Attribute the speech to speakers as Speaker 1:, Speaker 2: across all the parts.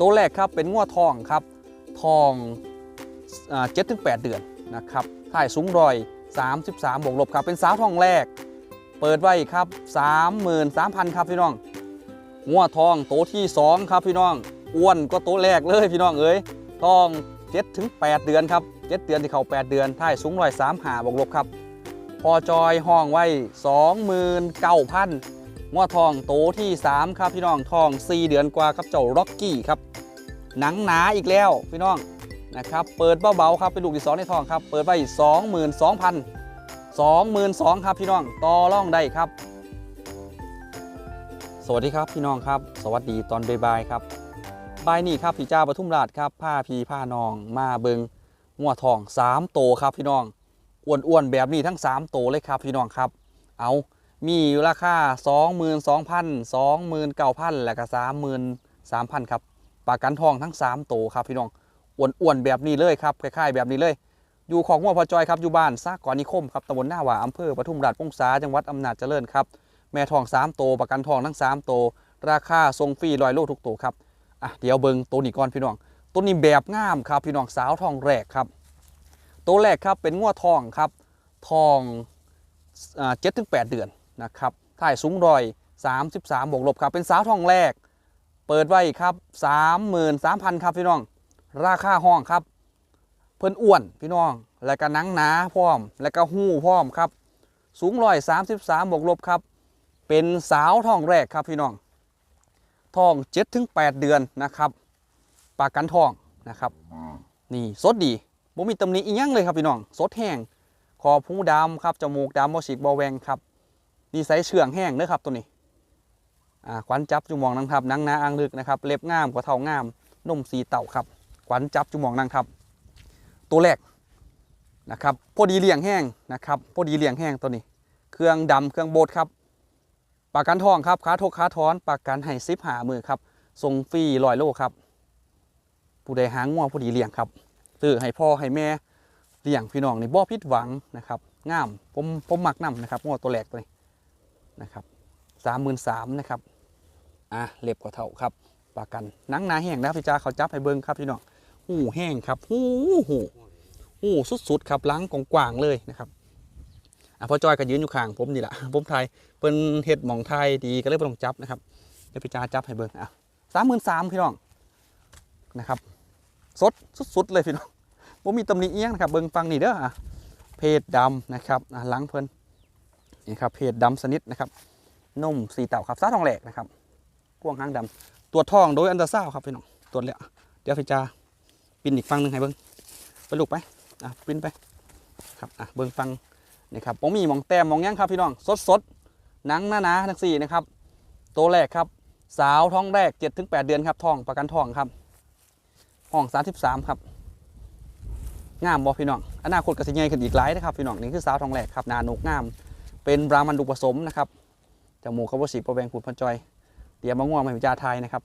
Speaker 1: ตัวแรกครับเป็นง้วทองครับทองเจ็ดถึงแปดเดือนนะครับถ่ายสูงรอย 33บวกลบครับเป็นสาวทองแรก เปิดไว้ครับ 33,000 ครับพี่น้องง้วทองโตที่ 2 ครับพี่น้องอ้วนก็โตแรกเลยพี่น้องเอ้ยทอง7ถึง8เดือนครับ7เดือนที่เขา 8 เดือนถ่ายสูงรอย3หาบวกลบครับ พอจอยห้องไว้ 29,000ง้อทองโตที่ 3 ครับพี่น้องทอง 4 เดือนกว่าครับเจ้าร็อกกี้ครับ หนังหนาอีกแล้วพี่น้องนะครับเปิดเบาๆครับเป็นลูกที่2ในทองครับเปิดไว้22,000 22,000ครับพี่น้องต่อร่องได้ครับ สวัสดีครับพี่น้องครับ สวัสดีตอนบ่ายๆครับบ่ายนี้ครับพี่เจ้าปทุมราชครับผ้าพีผ้านองมาเบิงงัวทอง3โตครับพี่น้องอ้วนๆแบบนี้ทั้ง3โตเลยครับพี่น้องครับ เอามีอยู่ราคา 22,000 29,000 และก็ 33,000 ครับ ปากกันทองทั้ง3โตครับพี่น้องอ้วนๆแบบนี้เลยครับคล้ายๆแบบนี้เลย อยู่ของหัวพอจอยครับอยู่บ้านซากก่อนนิคมครับตำบลหน้าหว่าอำเภอปทุมราชพงษาจังหวัดอำนาจเจริญครับแม่ทอง3โตประกันทองทั้ง3โตราคาทรงฟรีลอยโลทุกโตครับอะเดี๋ยวเบิงตัวนี้ก่อนพี่น้องตัวนี้แบบงามครับพี่น้องสาวทองแรกครับตัวแรกครับเป็นงัวทองครับทองเจ็ดถึงแปดเดือนนะครับถ่ายสูงรอย 33บวกลบครับเป็นสาวทองแรก เปิดไว้ครับ33,000ครับพี่น้อง ราคาห้องครับ เพิ่นอ้วนพี่น้อง แล้วก็หนังหนาพร้อม แล้วก็หู้พร้อมครับ สูงรอย33บสามบวกลบครับ เป็นสาวทองแรกครับพี่น้องทอง7ถึง8เดือนนะครับปากกันทองนะครับนี่สดดีบ่มีตำหนิอีหยังเลยครับพี่น้อง สดแห้งคอพูดำครับจมูกดำบ่ฉีกบ่แวงครับ ดีไซน์เชื่องแห้งเด้อครับตัวนี้ ขวัญจับจุมองนังครับนังนาอ่างลึกนะครับ เล็บงามกว่าเท่างามนุ่มสีเต่าครับขวัญจับจุมองนังครับ ตัวแรกนะครับพอดีเลี้ยงแห้งนะครับพอดีเลี้ยงแห้งตัวนี้ เครื่องดำเครื่องโบดครับปากกันทองครับขาทกขาทอนปากกันให้ซิปหามือครับส่งฟรีลอยโลครับ ผู้ใดหางง่วงผู้ดีเลี้ยงครับซื้อให้พ่อให้แม่เลี้ยงพี่น้องนี่บ่ผิดหวังนะครับงามผมผมมักนํนะครับง่วงตัวแรกตัวนี้นะครับ สามหมื่นสามนะครับอะเล็บกว่าเท่าครับปากกันนังนาแห้งนะพี่จ้าเขาจับให้เบิ้งครับพี่น้องหูแห้งครับหูหูหูสุดๆครับล้างกว้างๆเลยนะครับอะพอจอยก็ยืนอยู่ข้างผมนี่แหละผมไทยเปิ้นเฮ็ดหมองไทยดีก็เลยบ่ต้องจับนะครับเดี๋ยวพี่จ้าจับให้เบิ่งอะสามหมื่นสามพี่น้องนะครับสดสุดๆเลยพี่น้องบ่มีตำหนิเอียงนะครับเบิ่งฟังนี่เด้ออะเพศดำนะครับอะหลังเพิ่นนี่ครับเพศดำสนิทนะครับ นุ่มสีเต่าครับซาทองแหลกนะครับกวงหางดำตรวทองโดยอันตราซาวครับพี่น้องตรวจแล้วเดี๋ยวพี่จาปินอีกฟังหนึ่งให้เบิ่งไปลูกไปอะปินไปครับอะเบิ่งฟังนี่ครับผมมีหมองแต้มหมองยังครับพี่น้องสดๆหนังหนาๆทั้งสี่นะครับตัวแรกครับสาวท้องแรก7ถึง8เดือนครับทองประกันทองครับห้อง33ครับงามบอพี่น้องอนาคตก็สิใหญ่ขึ้นอีกหลายนะครับพี่น้องนี่คือสาวท้องแรกครับหนาหนกงาม เป็นบรามันดุผสมนะครับ จมูกเขาบสีประแวงผูดพันจอย เตรียมมะม่วงมาพิจาไทยนะครับ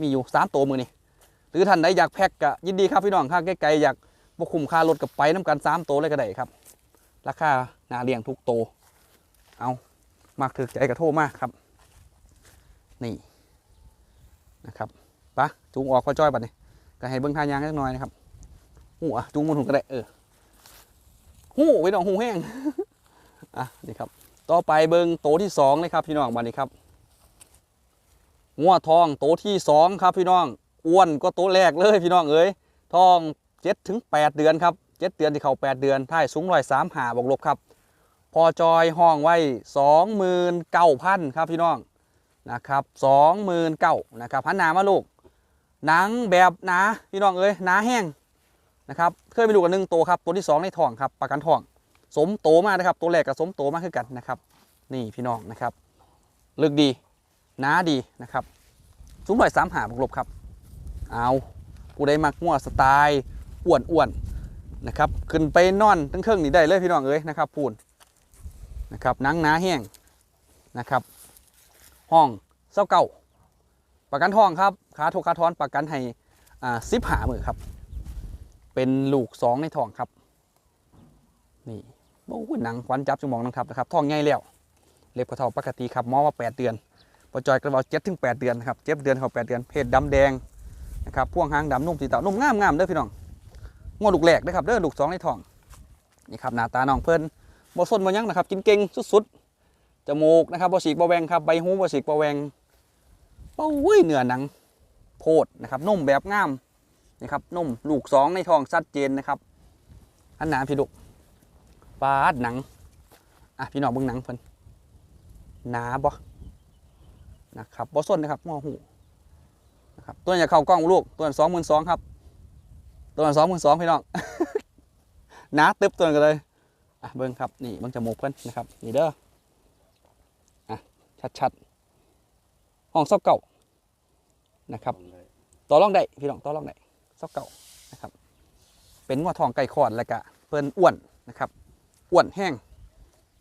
Speaker 1: มีอยู่3ตัวมือนี่หรือท่านใดอยากแพ็กก็ยินดีครับพี่น้องค่าใกล้ๆอยากบคุมค่ารถกับไปน้ำกัน3ตัวเลยก็ได้ครับ ราคาหนาเลี้ยงทุกโต เอามากถือใจกระโทษมากครับ นี่นะครับปะจูงออกพอจอยบัดนี้ก็ให้เบิ้งทายางให้หน่อยนะครับหูอะจูงมันหุ่นก็ได้เออหูไว้ดองหูแห้งอะนี่ครับ ต่อไปเบิ้งโตที่สองเลยครับพี่น้องบัดนี้ครับงัวทองโตที่สองครับพี่น้องอ้วนก็โตแรกเลยพี่น้องเอ้ยทองเจ็ดถึงแปดเดือนครับเจ็ดเดือนที่เขาแปดเดือนท่ายสูงร้อยสามหาบวกลบครับ พอจอยห้องไว้สองหมื่นเก้าพันครับพี่น้องนะครับสองหมื่นเก้านะครับพันหนามาลูกหนังแบบหนาพี่น้องเอ้ยหนาแห้งนะครับเคยไปดูกันหนึ่งตัวครับตัวที่สองในทองครับประกันทอง สมโตมากนะครับ ตัวแรกกับสมโตมากขึ้นกันนะครับ นี่พี่น้องนะครับลึกดีหนาดีนะครับสูงร้อยสามหาบวกลบครับ เอากูได้มักมั่วสไตล์อ้วนอ้วนนะครับขึ้นไปนอนทั้งเครื่องนี่ได้เลยพี่น้องเอ้ยนะครับพูนนะครับนังหนาแห้งนะครับ ห้องเศร้าเก่าประกันทองครับขาทกขาทอนประกันให้อ่าสิบหามือครับ เป็นลูกสองในทองครับ นี่ โอ้ยหนังควันจับจมองนะครับนะครับทองใหญ่แล้วเล็บกระเทาปกติครับมอว่า 8 เดือนพอจอยกระเบาเจ็ดถึงแปดเดือนครับเจ็ดเดือนเขาแปดเดือนเพศดำแดงนะครับพ่วงหางดำนุ่มสีเต่านุ่มงามงามเด้อพี่น้องงอลูกแหลกนะครับเด้อลูกสองในท้องนี่ครับหน้าตาน้องเพิ่นบ่สนบ่ยังนะครับกินเก่งสุดๆจมูกนะครับบ่ฉีกบ่แหวงครับใบหูบ่ฉีกบ่แหวงเป้าเว้ยเนื้อหนังโพดนะครับนุ่มแบบงามนะครับนุ่มลูกสองในท้องชัดเจนนะครับอันหนาพี่ดุก ปาดหนัง อะพี่น้องเบิ่งหนังเพิ่นหนาบ่นะครับบ่สนนะครับงอหูนะครับตัวนี้จะเข้ากล้องลูกตัวนี้สองหมื่นสองครับ ตัวนี้สองหมื่นสองพี่น้องหนาตึบตัวนี้กันเลยอะเบิ้งครับนี่เบิ้งจมูกเพิ่นนะครับนี่เด้ออะชัดๆห้องซอกเก่านะครับต่อรองได้พี่น้องต่อรองได้ซอกเก่านะครับ เป็นงัวทองไก่ขอดแล้วก็เพิ่นอ้วนนะครับ อ้วนแห้ง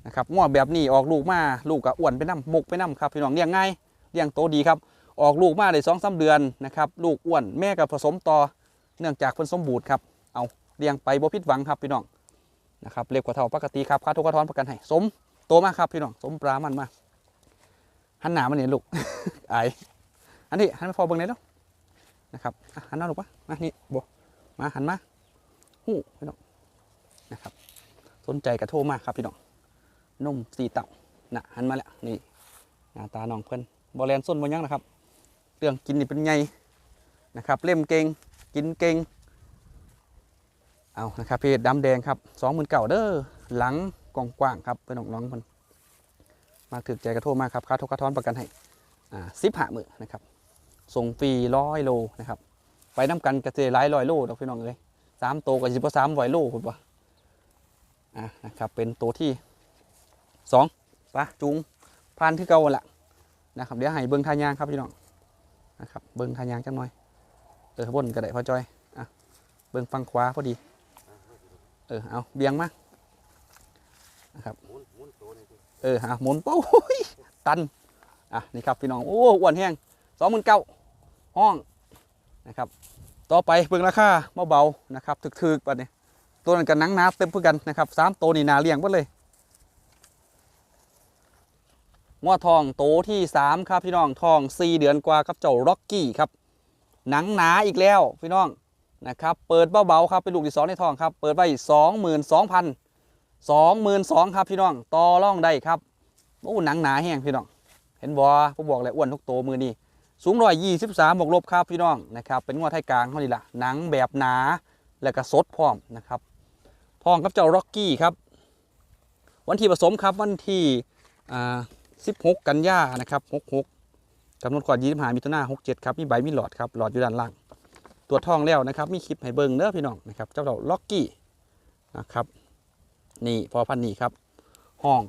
Speaker 1: นะครับงัวแบบนี้ออกลูกมาลูกก็อ้วนไปน้ำมุกไปน้ำครับพี่น้องเลี้ยงง่ายเลี้ยงโตดีครับ ออกลูกมาได้สองสาเดือนนะครับลูกอ้วนแม่กับผสมต่อเนื่องจากเพิ่นสมบูรณ์ครับเอาเลี้ยงไปบ่ผิดหวังครับพี่น้องนะครับเล็กกว่าเท่าปกติครับค่าทุกกระท้อนประกันให้สมโตมากครับพี่น้องสมปลามันมากหันหนามันเนี่ยลูกไออันนี้หันมาพอเบิ่งได้แล้วนะครับหันหน้าลูกมามานี่บมาหันมาหู้พี่น้องนะครับ สนใจกระโทรมาครับพี่น้องนุ่มสีเต่านะหันมาแล้วนี่หน้าตาน้องเพิ่อนบอแลนส้นบอยังนะครับ เรื่องกินนี่เป็นไงนะครับ เล่มเก่งกินเก่งเอานะครับเพจดำแดงครับสองหมื่นเก่าเด้อหลังกองกว้างครับเป็นน้องๆมันมาถึกใจกระโทษมากครับค่าทุกกระท้อนประกันให้อ่าสิบห้ามือนะครับส่งฟรีร้อยโลนะครับไปน้ำกันกระเจหลายร้อยโลดอกพี่น้องเลยสามโตกับสิบสามร้อยโลคุณปะอ่า นะครับเป็นตัวที่สองปะจุงพันที่เก่าละนะครับเดี๋ยวให้เบิ้งทายางครับพี่น้องนะครับเบิ้งทายางจังหน่อยเออบนก็ไดพอจอยอะเบิ้งฟังขวาพอดีเออเอาเบียงมานะครับเออฮะหมุนเป้าโอ้ยตันอะนี่ครับพี่น้องโอ้อ้วนแห้งสองหมื่นเก้าห้องนะครับต่อไปเบิ้งราคาเบาๆนะครับถึกๆปัดนี้ ตัวนั้นกันนังนาเต็มเพื่อกันนะครับสามตัวนี่นาเลี้ยงหมดเลยงวทองโตที่3ครับพี่น้องทอง4เดือนกว่ากับเจ้าร็อกกี้ครับหนังหนาอีกแล้วพี่น้องนะครับเปิดเบาๆครับเป็นลูกที่สองในทองครับเปิดไว้22,000 22,000ครับพี่น้องต่อร่องได้ครับโอ้หนังหนาแห้งพี่น้อง เห็นบ่ผมบอกเลยอ้วนทุกโตมือนี่สูงร้อยยี่สิบสามบวกลบครับพี่น้องนะครับเป็นงัวไทยกลางเท่านี้ละหนังแบบหนาแล้วก็สดพร้อมนะครับ ทองกับเจ้าร็อกกี้ครับ วันที่ผสมครับวันที่อ่า16กันยานะครับ66กำหนดก่อน25มิถุนายน67ครับ มีใบมีหลอดครับ หลอดอยู่ด้านล่างตรวทองแล้วนะครับ มีคลิปให้เบิ่งเด้อพี่น้องนะครับ เจ้าเราล็อกกี้นะครับ นี่พอพันนี่ครับ ห้อง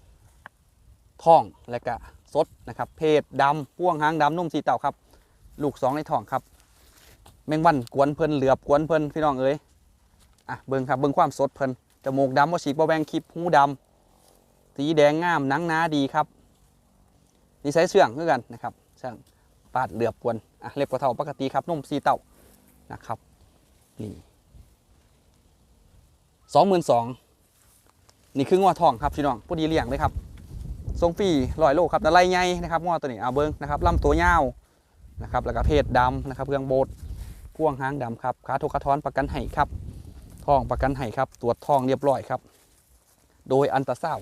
Speaker 1: 22,000ทองและก็สดนะครับ เพศดำพ่วงหางดำนุ่มสีเต่าครับ ลูก2ในทองครับ แมงวันกวนเพลินเหลือบกวนเพลินพี่น้องเอ้ย อะเบิ่งครับเบิ่งความสดเพิ่นจมูกดำบ่ฉีกบ่แบงคลิปหูดำสีแดงงามนังหนาดีครับนิสัยเชื่องคือกันนะครับเชื่องปาดเหลือบกวนอะเล็บกว่าเทาปกติครับนุ่มสีเต่านะครับนี่สองหมื่นสองนี่คืองัวทองครับพี่น้องผู้ดีเลี้ยงเลยครับทรงฟรีลอยโลครับแต่ไรไงนะครับงัวตัวนี้เอาเบิ้งนะครับลำตัวยาวนะครับแล้วก็เพศดำนะครับเครื่องโบดพ่วงหางดำครับขาทุกขาท้อนประกันให้ครับ ทองประกันให้ครับ ตรวจทองเรียบร้อยครับ โดยอันตราซาว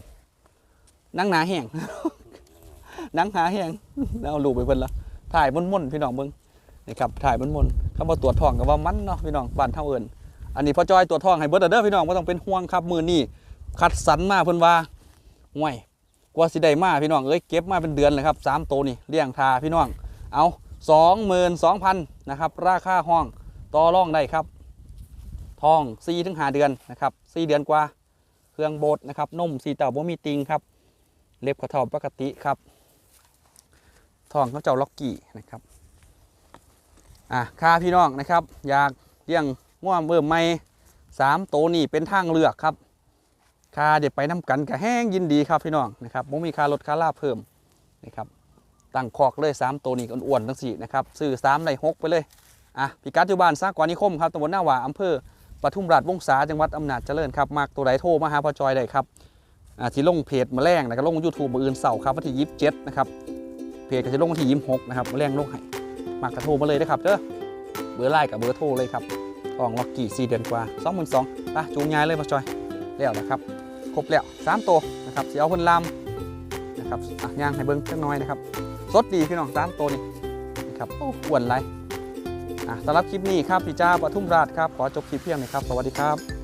Speaker 1: นั่งหนาแห้งนั่งหาแห้งเอาลูกไปเพิ่นละถ่ายม่นๆพี่น้องเบิ่งนี่ครับถ่ายม่นๆคำว่าตรวจท้องก็ว่ามันเนาะพี่น้องบ้านเท่าเอิ้นอันนี้พ่อจอยตรวจท้องให้เบิร์ดเด้อพี่น้องบ่ต้องเป็นห่วงครับมือนี้คัดสรรมาเพิ่นว่าห่วยกว่าสิได้มาพี่น้องเอ้ยเก็บมาเป็นเดือนเลยครับสามตัวนี่เลี้ยงทาพี่น้องเอา22,000นะครับราคาห้องต่อรองได้ครับ ทอง4ถึง5เดือนนะครับ4เดือนกว่า เครื่องโบดนะครับนุ่มสีเต่าบ่มีติงครับ เล็บกระเท่าปกติครับทองเขาเจ้าล็อกกี้นะครับอะค่าพี่น้องนะครับอยากเลี้ยงง่วงเบิ่มไม่สามโตนี่เป็นทางเลือกครับค่าเดี๋ยวไปน้ำกันกับแห้งยินดีครับพี่น้องนะครับบ่มีค่ารถค่าลาบเพิ่มนะครับตั้งคอกเลยสามตัวนี้อ้วนๆทั้งสี่นะครับซื้อสามในหกไปเลยอะพิกัดอยู่บ้านซากกว่านิคมครับตำบลหน้าหว่าอำเภอ ปทุมราชวงศาจังหวัดอำนาจเจริญครับมากตัวใดโทรมาหาพ่อจอยได้ครับอาที่ลงเพจมาแรงแล้วก็ลงยูทูบมืออื่นเสาร์ครับวันที่ยี่สิบเจ็ดนะครับเพจก็จะลงวันที่ยี่สิบหกนะครับมาแรงลงให้มากระโทรมาเลยนะครับเด้อเบอร์ไลน์กับเบอร์โทรเลยครับทองล็อกกี่สี่เดือนกว่าสองหมื่นสองไปจูงยายเลยมาจอยแล้วนะครับครบแล้วสามตัวนะครับเสียวเพิ่นลำนะครับย่างให้เบิ้งจักน้อยนะครับสดดีพี่น้องสามตัวนี่นะครับอ้วนไร สำหรับคลิปนี้ครับพี่จ้าปทุมราชครับขอจบคลิปเพียงนี้ครับ สวัสดีครับ